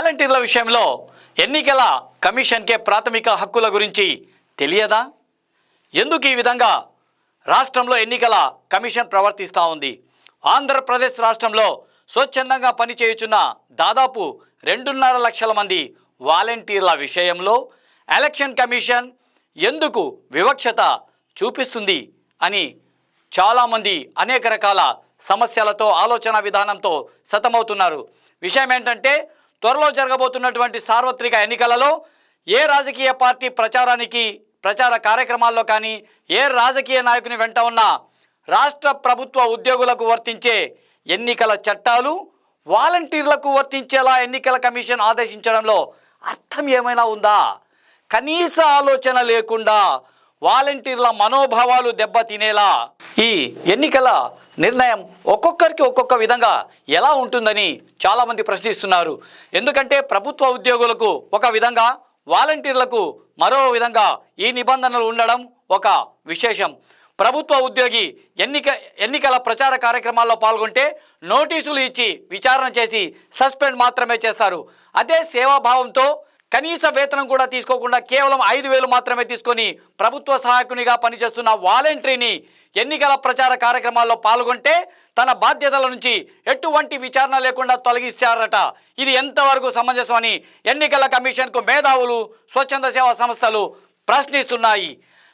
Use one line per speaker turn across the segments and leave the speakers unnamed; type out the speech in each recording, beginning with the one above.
వాలంటీర్ల విషయంలో ఎన్నికల కమిషన్కే ప్రాథమిక హక్కుల గురించి తెలియదా? ఎందుకు ఈ విధంగా రాష్ట్రంలో ఎన్నికల కమిషన్ ప్రవర్తిస్తూ ఉంది? ఆంధ్రప్రదేశ్ రాష్ట్రంలో స్వచ్ఛందంగా పనిచేయుచున్న దాదాపు రెండున్నర లక్షల మంది వాలంటీర్ల విషయంలో ఎలక్షన్ కమిషన్ ఎందుకు వివక్షత చూపిస్తుంది అని చాలామంది అనేక రకాల సమస్యలతో ఆలోచన విధానంతో సతమవుతున్నారు. విషయం ఏంటంటే త్వరలో జరగబోతున్నటువంటి సార్వత్రిక ఎన్నికలలో ఏ రాజకీయ పార్టీ ప్రచారానికి ప్రచార కార్యక్రమాల్లో కానీ ఏ రాజకీయ నాయకుని వెంట ఉన్న రాష్ట్ర ప్రభుత్వ ఉద్యోగులకు వర్తించే ఎన్నికల చట్టాలు వాలంటీర్లకు వర్తించేలా ఎన్నికల కమిషన్ ఆదేశించడంలో అర్థం ఏమైనా ఉందా? కనీస ఆలోచన లేకుండా వాలంటీర్ల మనోభావాలు దెబ్బతినేలా ఈ ఎన్నికల నిర్ణయం ఒక్కొక్కరికి ఒక్కొక్క విధంగా ఎలా ఉంటుందని చాలామంది ప్రశ్నిస్తున్నారు. ఎందుకంటే ప్రభుత్వ ఉద్యోగులకు ఒక విధంగా వాలంటీర్లకు మరో విధంగా ఈ నిబంధనలు ఉండడం ఒక విశేషం. ప్రభుత్వ ఉద్యోగి ఎన్నిక ఎన్నికల ప్రచార కార్యక్రమాల్లో పాల్గొంటే నోటీసులు ఇచ్చి విచారణ చేసి సస్పెండ్ మాత్రమే చేస్తారు. అదే సేవాభావంతో కనీస వేతనం కూడా తీసుకోకుండా కేవలం ఐదు వేలు మాత్రమే తీసుకొని ప్రభుత్వ సహాయకునిగా పనిచేస్తున్న వాలంటరీని ఎన్నికల ప్రచార కార్యక్రమాల్లో పాల్గొంటే తన బాధ్యతల నుంచి ఎటువంటి విచారణ లేకుండా తొలగిస్తారట. ఇది ఎంతవరకు సమంజసమని ఎన్నికల కమిషన్కు మేధావులు స్వచ్ఛంద సేవా సంస్థలు ప్రశ్నిస్తున్నాయి.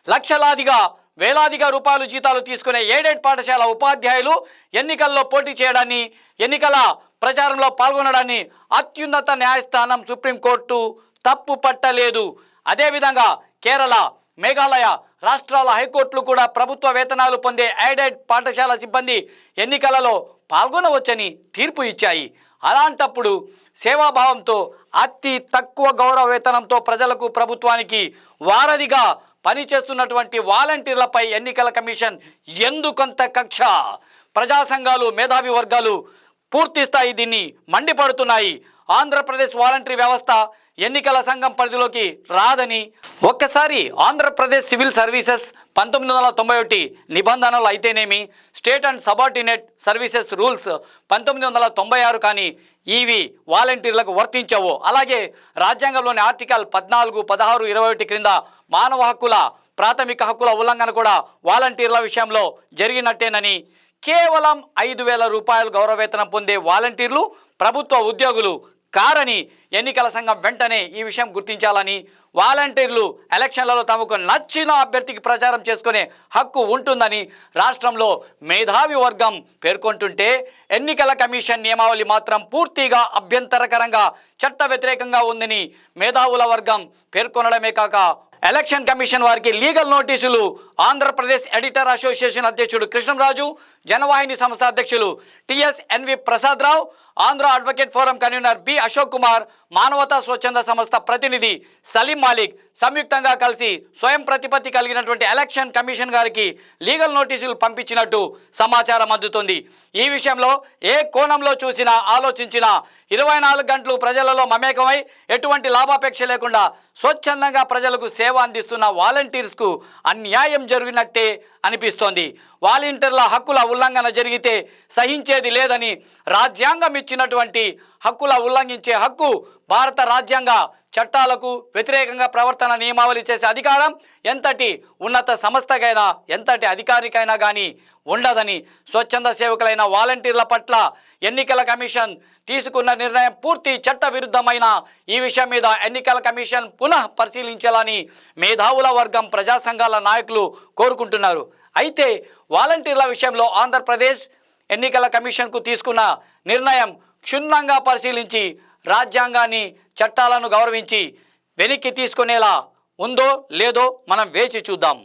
లక్షలాదిగా వేలాదిగా రూపాయలు జీతాలు తీసుకునే ఏడేడ్ పాఠశాల ఉపాధ్యాయులు ఎన్నికల్లో పోటీ చేయడాన్ని ఎన్నికల ప్రచారంలో పాల్గొనడాన్ని అత్యున్నత న్యాయస్థానం సుప్రీంకోర్టు తప్పు పట్టలేదు. అదేవిధంగా కేరళ మేఘాలయ రాష్ట్రాల హైకోర్టులు కూడా ప్రభుత్వ వేతనాలు పొందే ఎయిడెడ్ పాఠశాల సిబ్బంది ఎన్నికలలో పాల్గొనవచ్చని తీర్పు ఇచ్చాయి. అలాంటప్పుడు సేవాభావంతో అతి తక్కువ గౌరవ వేతనంతో ప్రజలకు ప్రభుత్వానికి వారధిగా పనిచేస్తున్నటువంటి వాలంటీర్లపై ఎన్నికల కమిషన్ ఎందుకంత కక్ష? ప్రజా సంఘాలు మేధావి వర్గాలు పూర్తి స్థాయి దీన్ని మండిపడుతున్నాయి. ఆంధ్రప్రదేశ్ వాలంటరీ వ్యవస్థ ఎన్నికల సంఘం పరిధిలోకి రాదని ఒక్కసారి ఆంధ్రప్రదేశ్ సివిల్ సర్వీసెస్ పంతొమ్మిది వందల తొంభై ఒకటి నిబంధనలు అయితేనేమి state and subordinate services rules పంతొమ్మిది వందల తొంభై ఆరు కానీ ఇవి వాలంటీర్లకు వర్తించవు. అలాగే రాజ్యాంగంలోని ఆర్టికల్ పద్నాలుగు పదహారు ఇరవై ఒకటి క్రింద మానవ హక్కుల ప్రాథమిక హక్కుల ఉల్లంఘన కూడా వాలంటీర్ల విషయంలో జరిగినట్టేనని కేవలం ఐదు వేల రూపాయలు గౌరవవేతనం పొందే వాలంటీర్లు ప్రభుత్వ ఉద్యోగులు కారని ఎన్నికల సంఘం వెంటనే ఈ విషయం గుర్తించాలని వాలంటీర్లు ఎలక్షన్లలో తమకు నచ్చిన అభ్యర్థికి ప్రచారం చేసుకునే హక్కు ఉంటుందని రాష్ట్రంలో మేధావి వర్గం పేర్కొంటుంటే ఎన్నికల కమిషన్ నియమావళి మాత్రం పూర్తిగా అభ్యంతరకరంగా చట్ట వ్యతిరేకంగా ఉందని మేధావుల వర్గం పేర్కొనడమే కాక ఎలక్షన్ కమిషన్ వారికి లీగల్ నోటీసులు ఆంధ్రప్రదేశ్ ఎడిటర్ అసోసియేషన్ అధ్యక్షుడు కృష్ణంరాజు జనవాహిని సంస్థ అధ్యక్షులు T S N V Prasada Rao Andhra advocate forum convener B Ashok Kumar మానవతా స్వచ్ఛంద సంస్థ ప్రతినిధి సలీం మాలిక్ సంయుక్తంగా కలిసి స్వయం ప్రతిపత్తి కలిగినటువంటి ఎలక్షన్ కమిషన్ గారికి లీగల్ నోటీసులు పంపించినట్టు సమాచారం అందుతుంది. ఈ విషయంలో ఏ కోణంలో చూసినా ఆలోచించినా ఇరవై నాలుగు గంటలు ప్రజలలో మమేకమై ఎటువంటి లాభాపేక్ష లేకుండా స్వచ్ఛందంగా ప్రజలకు సేవ అందిస్తున్న వాలంటీర్స్కు అన్యాయం జరిగినట్టే అనిపిస్తోంది. వాలంటీర్ల హక్కుల ఉల్లంఘన జరిగితే సహించేది లేదని రాజ్యాంగం ఇచ్చినటువంటి హక్కుల ఉల్లంఘించే హక్కు భారత రాజ్యాంగ చట్టాలకు వ్యతిరేకంగా ప్రవర్తన నియమావళి చేసే అధికారం ఎంతటి ఉన్నత సంస్థకైనా ఎంతటి అధికారికైనా కానీ ఉండదని స్వచ్ఛంద సేవకులైన వాలంటీర్ల పట్ల ఎన్నికల కమిషన్ తీసుకున్న నిర్ణయం పూర్తి చట్ట విరుద్ధమైన ఈ విషయం మీద ఎన్నికల కమిషన్ పునః పరిశీలించాలని మేధావుల వర్గం ప్రజా సంఘాల నాయకులు కోరుకుంటున్నారు. అయితే వాలంటీర్ల విషయంలో ఆంధ్రప్రదేశ్ ఎన్నికల కమిషన్కు తీసుకున్న నిర్ణయం క్షుణ్ణంగా పరిశీలించి రాజ్యాంగాన్ని చట్టాలను గౌరవించి వెనక్కి తీసుకునేలా ఉందో లేదో మనం వేచి చూద్దాం.